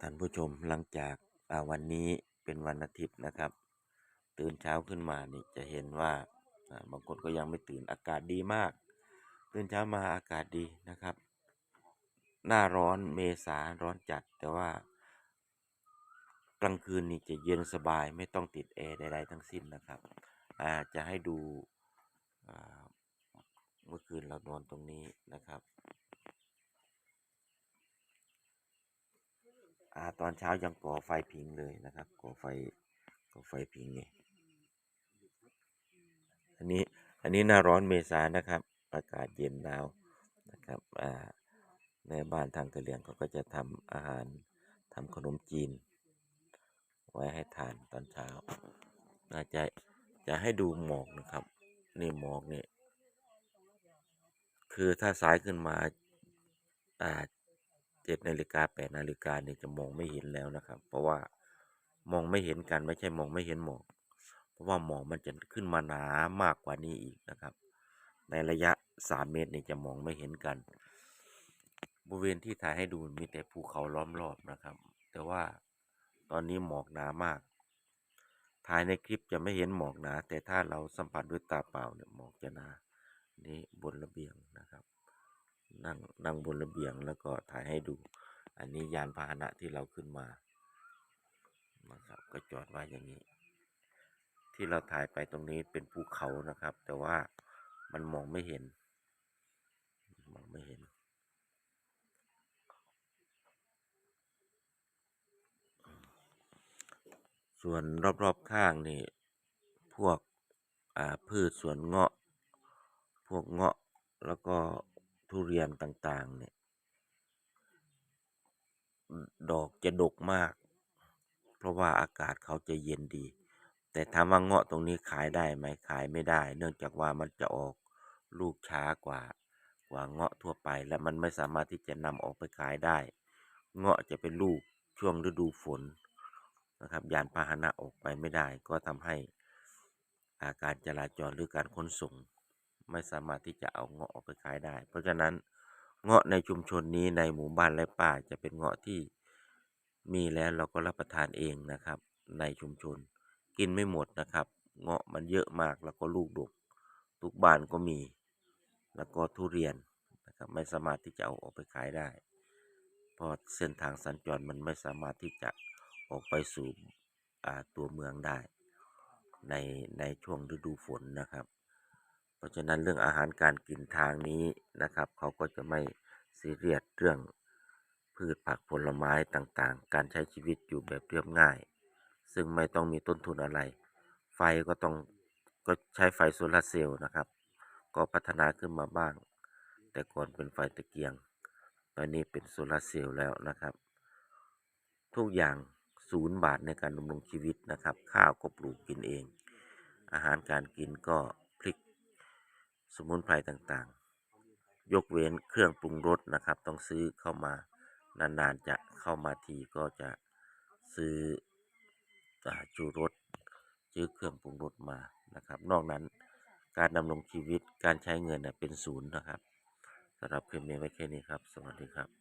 ท่านผู้ชมหลังจากาวันนี้เป็นวันอาทิตย์นะครับ ตื่นเช้าขึ้นมานี่จะเห็นว่าบางคนก็ยังไม่ตื่นอากาศดีมาก ตื่นเช้ามาอากาศดีนะครับ หน้าร้อนเมษาร้อนจัดแต่ว่ากลางคืนนี่จะเย็นสบายไม่ต้องติดแอร์ใดๆทั้งสิ้นนะครับอาจะให้ดูอ่าเมื่อคืนเรานอนตรงนี้นะครับ อ่าตอนเช้ายังก่อไฟผิงเลยนะครับ ก่อไฟก่อไฟผิงไงอันนี้อันนี้หน้าร้อนเมษานะครับ อากาศเย็นหนาวนะครับอ่าในบ้านทางกะเหรี่ยงเขาก็จะทำอาหารทำขนมจีน ไว้ให้ทานตอนเช้าอาจะจะให้ดูหมอกนะครับ นี่หมอกนี่คือถ้าสายขึ้นมาอ่า เจ็ดนาฬิกาแปดนาฬิกาเนี่ยจะมองไม่เห็นแล้วนะครับ เพราะว่ามองไม่เห็นกันไม่ใช่มองไม่เห็นหมอก เพราะว่าหมอกมันจะขึ้นมาหนามากกว่านี้อีกนะครับ ในระยะสามเมตรเนี่ยจะมองไม่เห็นกัน บริเวณที่ถ่ายให้ดูมีแต่ภูเขาล้อมรอบนะครับ แต่ว่าตอนนี้หมอกหนามากถ่ายในคลิปจะไม่เห็นหมอกหนา แต่ถ้าเราสัมผัสด้วยตาเปล่าเนี่ยหมอกจะหนา นี่บนระเบียงนะครับ นั่งนั่งบนระเบียงแล้วก็ถ่ายให้ดู อันนี้ยานพาหนะที่เราขึ้นมานะครับก็จอดไว้อย่างนี้ ที่เราถ่ายไปตรงนี้เป็นภูเขานะครับ แต่ว่ามันมองไม่เห็น มองไม่เห็น ส่วนรอบๆข้างนี่ พวกอ่าพืชสวนเงาะ พวกเงาะแล้วก็ ทุเรียนต่าง ๆ เนี่ย ดอกจะดกมาก เพราะว่าอากาศเขาจะเย็นดี แต่ถามว่าเงาะตรงนี้ขายได้ไหมขายไม่ได้ เนื่องจากว่ามันจะออกลูกช้ากว่า กว่าเงาะทั่วไป และมันไม่สามารถที่จะนำออกไปขายได้ เงาะจะเป็นลูกช่วงฤดูฝนนะครับ ยานพาหนะออกไปไม่ได้ ก็ทำให้อาการจราจรหรือการขนส่ง ไม่สามารถที่จะเอาเงาะออกไปขายได้ เพราะฉะนั้นเงาะในชุมชนนี้ในหมู่บ้านและป่าจะเป็นเงาะที่มีแล้วเราก็รับประทานเองนะครับ ในชุมชน กินไม่หมดนะครับ เงาะมันเยอะมากแล้วก็ลูกดก ทุกบ้านก็มี แล้วก็ทุเรียนนะครับไม่สามารถที่จะเอาออกไปขายได้ เพราะเส้นทางสัญจรมันไม่สามารถที่จะออกไปสู่ตัวเมืองได้ ในในช่วงฤดูฝนนะครับ เพราะฉะนั้นเรื่องอาหารการกินทางนี้นะครับ เขาก็จะไม่ซีเรียสเรื่องพืชผักผลไม้ต่างๆ การใช้ชีวิตอยู่แบบเรียบง่าย ซึ่งไม่ต้องมีต้นทุนอะไร ไฟก็ต้องก็ใช้ไฟโซลาร์เซลล์นะครับ ก็พัฒนาขึ้นมาบ้าง แต่ก่อนเป็นไฟตะเกียง ตอนนี้เป็นโซลาร์เซลล์แล้วนะครับ ทุกอย่างศูนย์บาทในการดำรงชีวิตนะครับ ข้าวก็ปลูกกินเอง อาหารการกินก็ สมุนไพรต่างๆ ยกเว้นเครื่องปรุงรสนะครับ ต้องซื้อเข้ามานานๆจะเข้ามาทีก็จะซื้อจูรสซื้อเครื่องปรุงรสมานะครับ นอกนั้นการดำรงชีวิตการใช้เงินน่ะเป็นศูนย์นะครับสำหรับคลิปนี้ไว้แค่นี้ครับ สวัสดีครับ